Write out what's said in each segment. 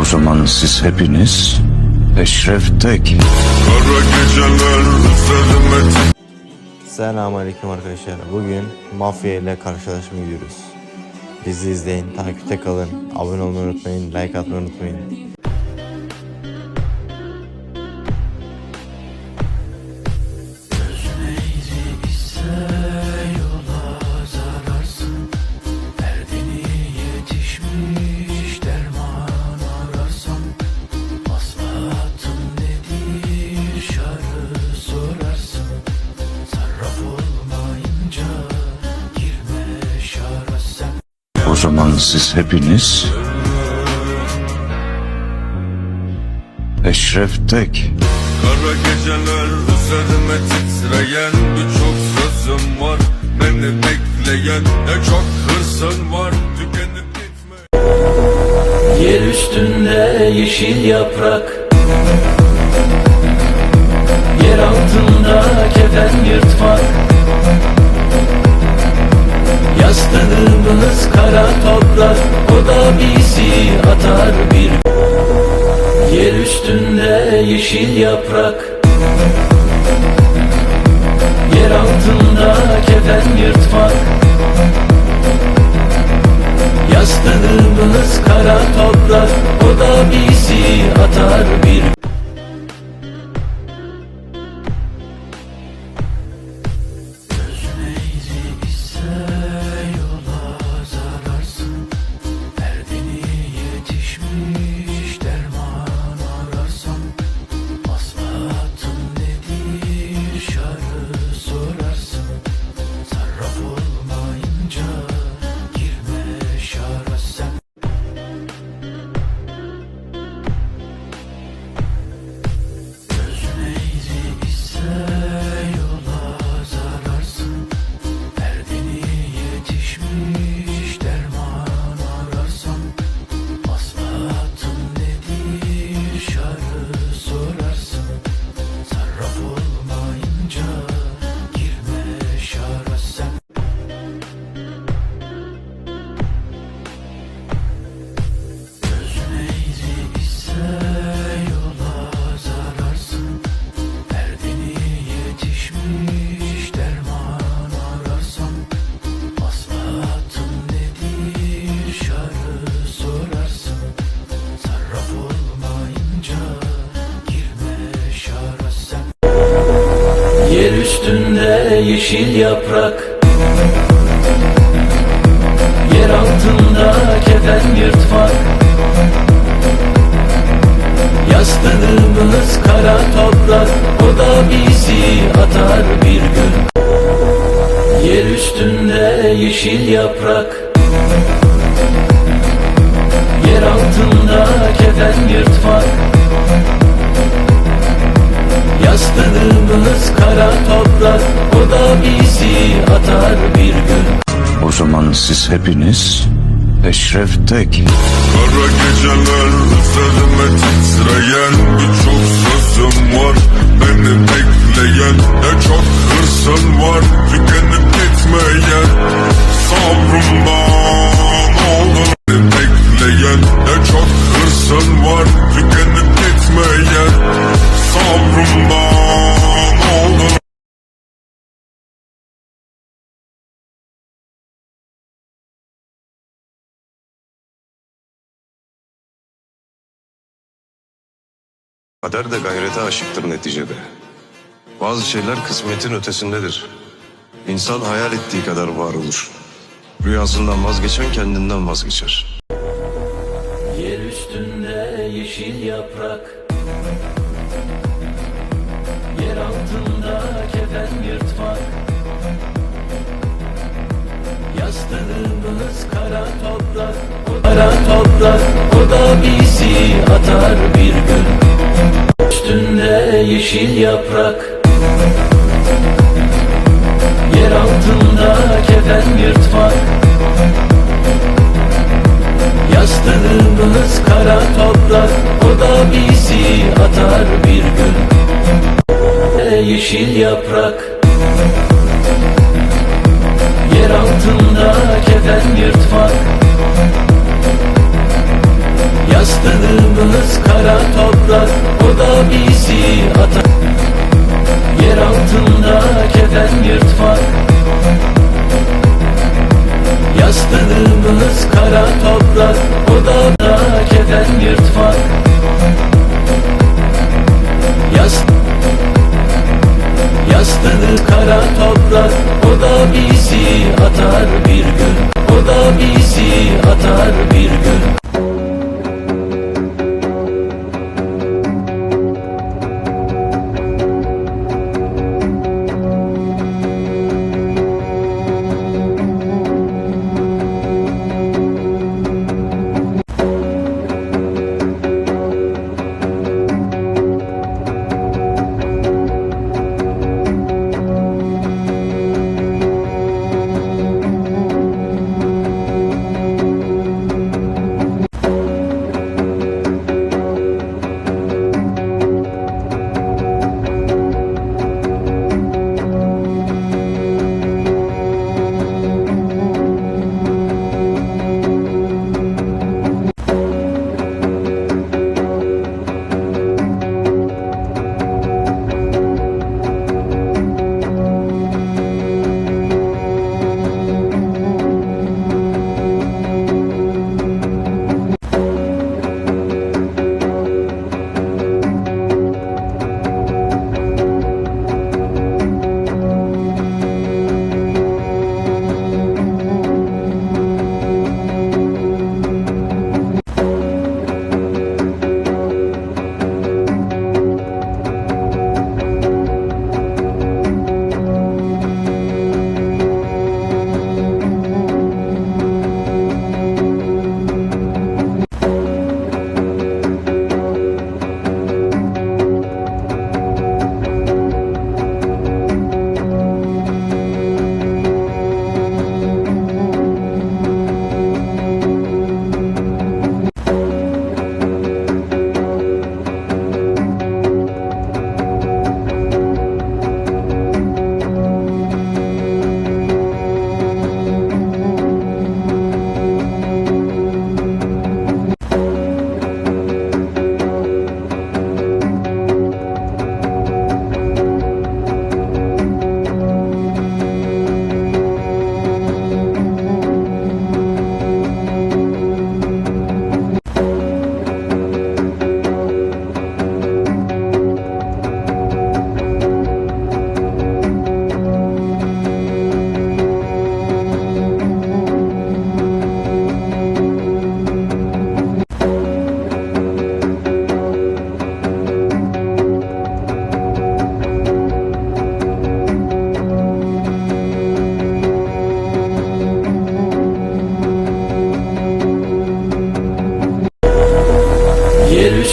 O zaman siz hepiniz Eşref Tek. Kara geceler üzerime Selamünaleyküm arkadaşlar. Bugün mafya ile karşılaşmaya gidiyoruz. Bizi izleyin, takipte kalın, abone olmayı unutmayın, like atmayı unutmayın. Siz hepiniz Eşref Tek. Kara geceler üzerime titreyen Birçok sözüm var. Beni bekleyen Ne çok hırsın var. Tükenip gitme. Yer üstünde yeşil yaprak. Yer altında kefen yırtmak Yastığımız kara toprak O da bizi atar bir Yer üstünde yeşil yaprak. Yer altında kefen yırtmak. Yastığımız kara toprak O da bizi atar bir Yer üstünde yeşil yaprak. Yer altında kefen yırtmak. Yastığımız kara toprak. O da bizi atar bir gün. Yer üstünde yeşil yaprak. Yer altında Zaman siz hepiniz Eşref Tek. Kara geceler üzerime titreyen Birçok sözüm var Beni bekleyen Ne çok hırsın var Tükenip gitmeyen Kader de gayrete aşıktır neticede. Bazı şeyler kısmetin ötesindedir. İnsan hayal ettiği kadar var olur. Rüyasından vazgeçen kendinden vazgeçer. Yer üstünde yeşil yaprak Yer altında kefen yırtmak Yastığımız kara toprak kara toprak O da bizi atar bir gün Üstünde yeşil yaprak. Yer altında kefen yırtmak. Yastığımız kara toprak. O da bizi atar bir gün. Yeşil yaprak. Yer altında kefen yırtmak. Yastığımız kara toprak bizi atar Yer altında kefen yırtmak Yastığımız kara toprak O da da kefen yırtmak Yas Yastığı kara toprak O da bizi atar bir gün. O da bizi atar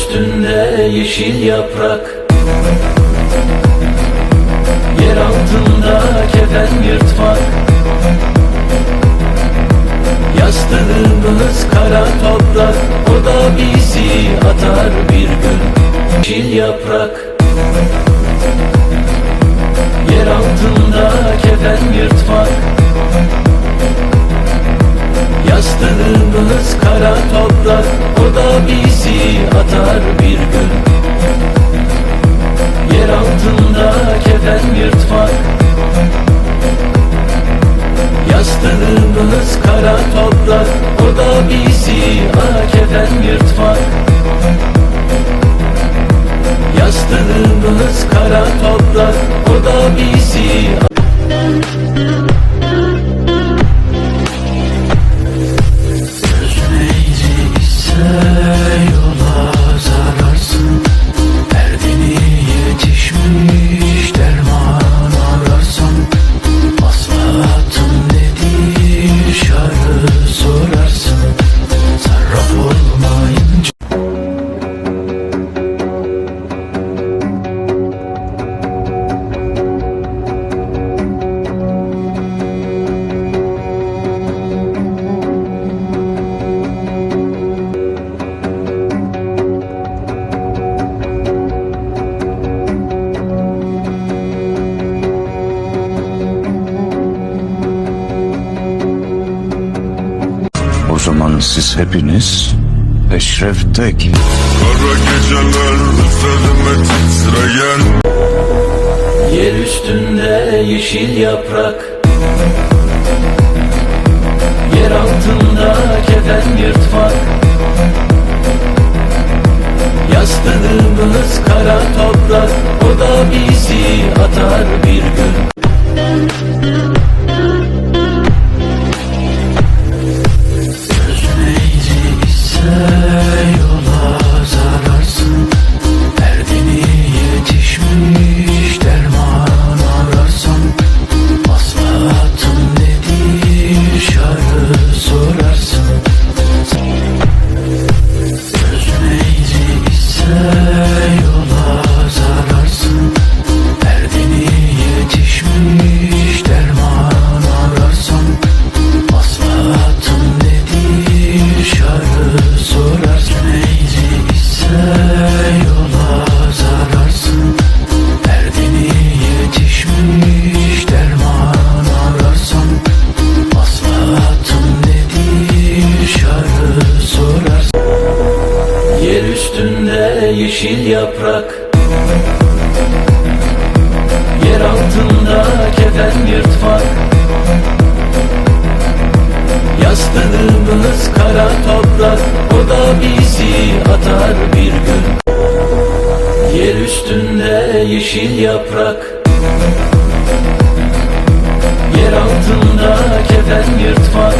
üstünde yeşil yaprak. Yer altında kefen yırtmak. Yastığımız kara toprak. O da bizi atar bir gün. Yeşil yaprak kara O da bizi a kefen yırtmak Yastığımız kara toprak O da bizi siz hepiniz Eşref Tek. Kara geceler üzerime titreyen Yer üstünde yeşil yaprak yeşil yaprak. Yer altında kefen yırtmak.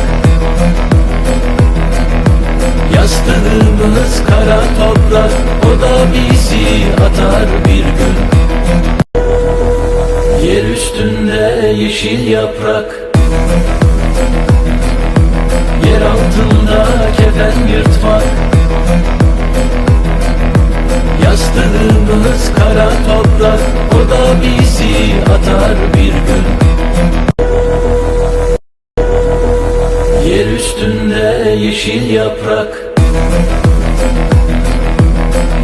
Yastığımız kara toprak. O da bizi atar bir gün. Yer üstünde yeşil yaprak. Yer altında kefen yırtmak Yastığımız kara toprak O da bizi atar bir gün. Yer üstünde yeşil yaprak.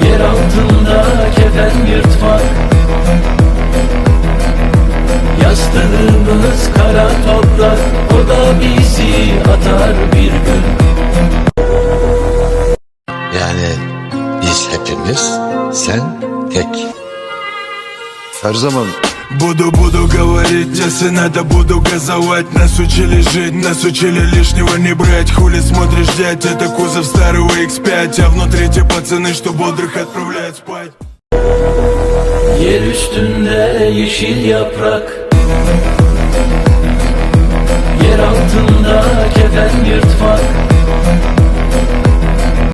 Yer altında kefen yırtmak. Yastığımız kara toprak O da bizi atar bir gün. Yani hepimiz, sen tek. Her zaman. Буду, буду говорить, если надо, буду газовать. Нас учили жить, нас учили лишнего не брать? Хули смотришь, дядь, это кузов старого X5 А внутри те пацаны, что бодрых отправляют спать. Yer üstünde yeşil yaprak. Yer altında kefen yırtmak